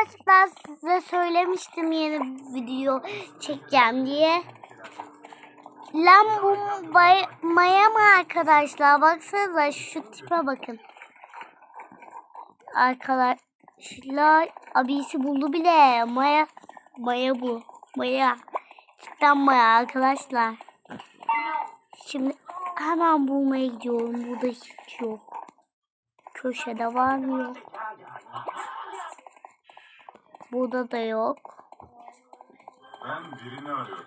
arkadaşlar size söylemiştim yeni video çekeceğim diye. Lan bu maya mı arkadaşlar? Baksanıza şu tipe bakın. Arkadaşlar abisi buldu bile. Maya maya bu. Maya. Cidden maya arkadaşlar. Şimdi hemen bulmaya gidiyorum. Burada hiç yok. Köşede var mı yok. Burada da yok. Ben birini arıyorum.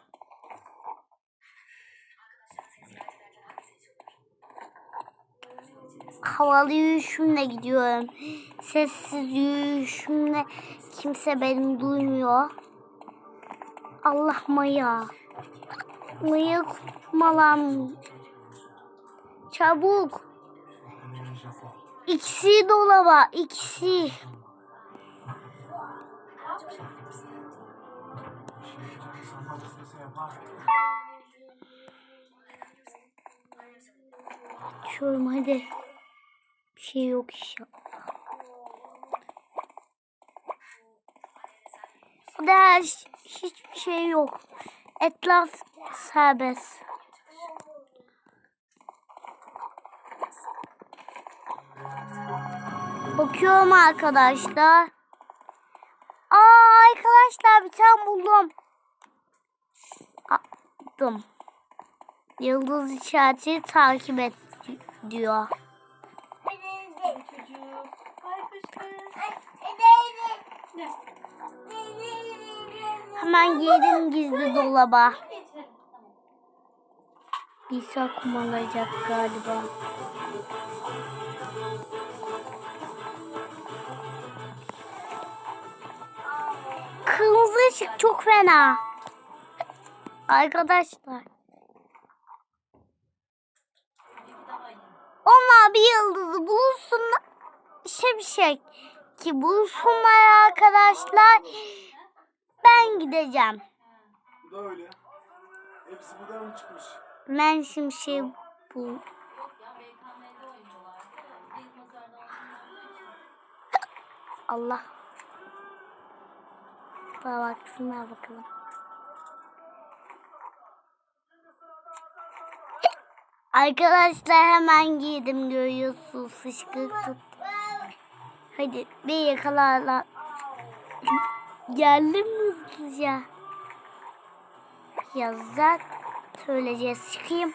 Havalı yürüyüşümle gidiyorum. Sessiz yürüyüşümle kimse beni duymuyor. Allah Maya. Maya kurtmalam. Çabuk. İkisi dolaba. ikisi. Açıyorum hadi. Bir şey yok inşallah. Burada hiç, hiçbir şey yok. Etraf serbest. Bakıyorum arkadaşlar. Arkadaşlar bir tane buldum. Attım. Yıldız işareti takip et diyor. Hemen girdim gizli dolaba. Geçelim. İsa kumalayacak galiba. Kırmızı ışık çok fena. Arkadaşlar. Onlar bir yıldızı bulsunlar. Şimşek ki bulsunlar arkadaşlar. Ben gideceğim. Bu da öyle. Hepsi buradan mı çıkmış? Ben şimşeği bul. Bir. Allah. Bana baksınlar bakalım. Arkadaşlar hemen giydim görüyorsunuz fışkırtıp. Hadi bir yakalarlar. Geldim mi hızlıca? Yazar söyleyeceğiz çıkayım.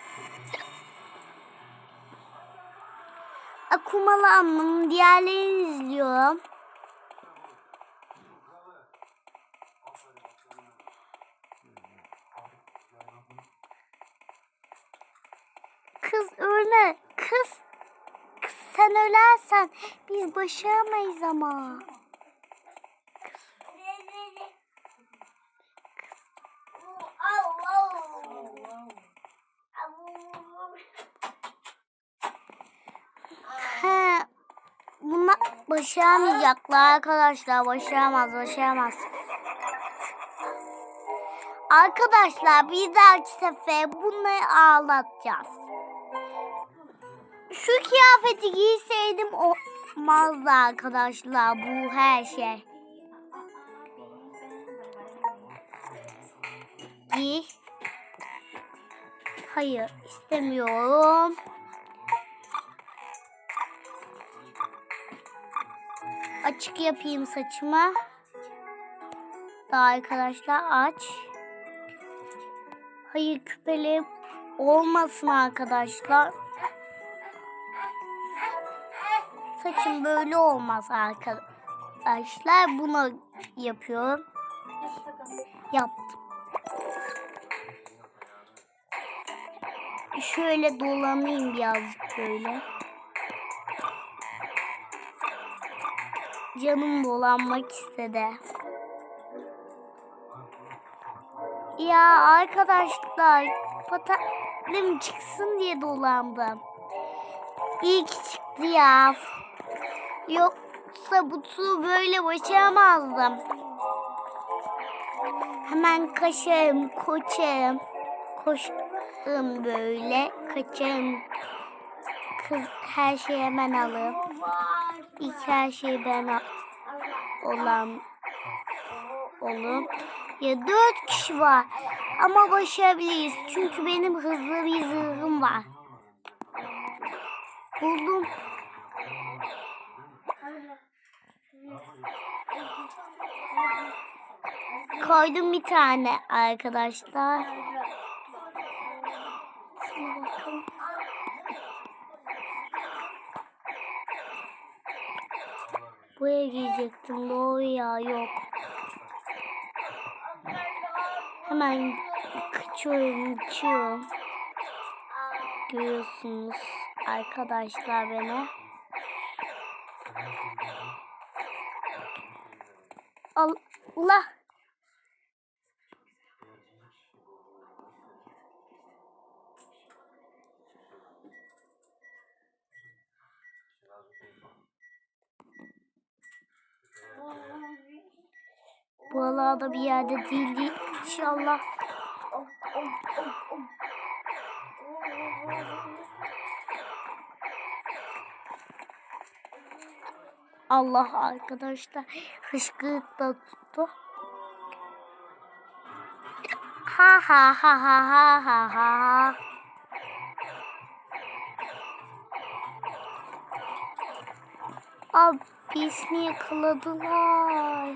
Akumalı Amman'ın diğerlerini izliyorum. Kız öyle. Kız. Kız sen ölersen biz başaramayız ama. He. Bunlar başaramayacaklar arkadaşlar. Başaramaz, başaramaz. Arkadaşlar bir dahaki sefer bunları ağlatacağız. Şu kıyafeti giyseydim olmazdı arkadaşlar bu her şey. Giy. Hayır istemiyorum. Açık yapayım saçımı. Daha arkadaşlar aç. Hayır küpeli olmasın arkadaşlar. Saçım böyle olmaz arkadaşlar. Bunu yapıyorum. Yaptım. Şöyle dolanayım birazcık böyle. Canım dolanmak istedi. Ya arkadaşlar patalim çıksın diye dolandım. İyi ki çıktı ya. Yoksa bu böyle başaramazdım. Hemen kaşarım, koçarım. Koştum böyle, kaçarım. Kız her şeyi hemen alırım. İlk her şeyi ben olan olun. Ya dört kişi var. Ama başarabiliriz. Çünkü benim hızlı bir zırhım var. Buldum. Koydum bir tane arkadaşlar. Şuna bakalım. Buraya giyecektim. Doğru ya yok. Hemen kıçıyorum, kıçıyorum. Görüyorsunuz arkadaşlar beni. Allah. Buralarda bir yerde değil inşallah. Allah arkadaşlar hışkırık da tuttu. Ha ha ha ha ha ha ha. Abi birisini yakaladılar.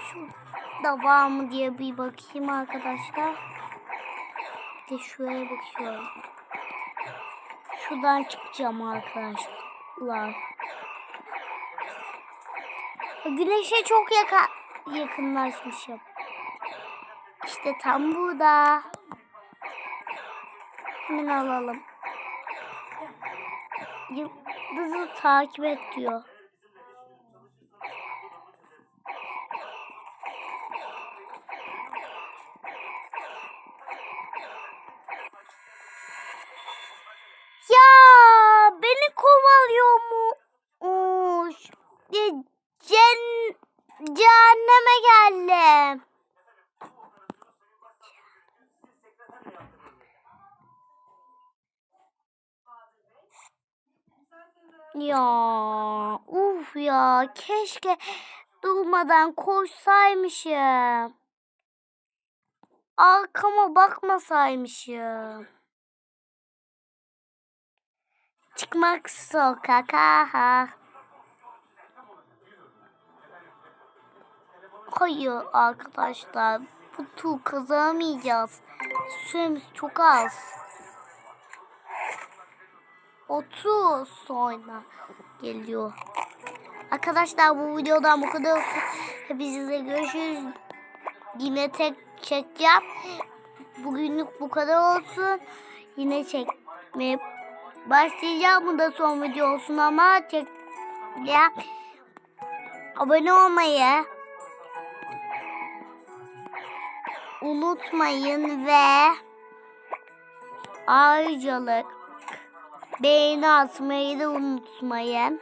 Şurada var mı diye bir bakayım arkadaşlar. Bir de şuraya bakıyorum. Şuradan çıkacağım arkadaşlar. Güneşe çok yaka yakınlaşmışım. İşte tam burada. Hemen alalım. Yıldızı takip et diyor. Ya beni kovalıyormuş. Ce- Cen cehenneme geldim. Ya uf ya keşke durmadan koşsaymışım. Arkama bakmasaymışım. Çıkmak sokaka. ha. Hayır arkadaşlar. Bu tur kazanamayacağız. Süremiz çok az. 30 sonra geliyor. Arkadaşlar bu videodan bu kadar olsun. Hepinizle görüşürüz. Yine tek çekeceğim. Bugünlük bu kadar olsun. Yine çekmeye başlayacağım. Bu da son video olsun ama çek ya abone olmayı unutmayın ve ayrıcalık beğeni atmayı da unutmayın.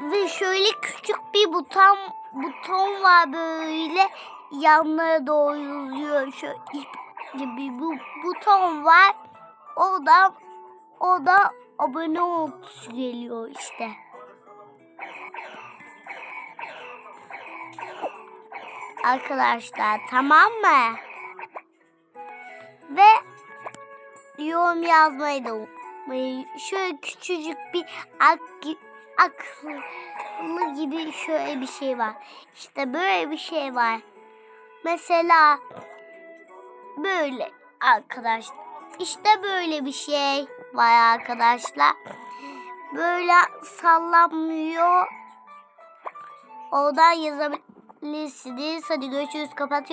Ve şöyle küçük bir buton buton var böyle yanlara doğru yazıyor. Şöyle gibi bu buton var. O da o da abone ol geliyor işte. Arkadaşlar tamam mı? Yorum yazmayı da unutmayın. Şöyle küçücük bir ak, akıllı gibi şöyle bir şey var. İşte böyle bir şey var. Mesela böyle arkadaşlar. İşte böyle bir şey var arkadaşlar. Böyle sallanmıyor. Oradan yazabilirsiniz. Hadi görüşürüz. Kapatıyorum.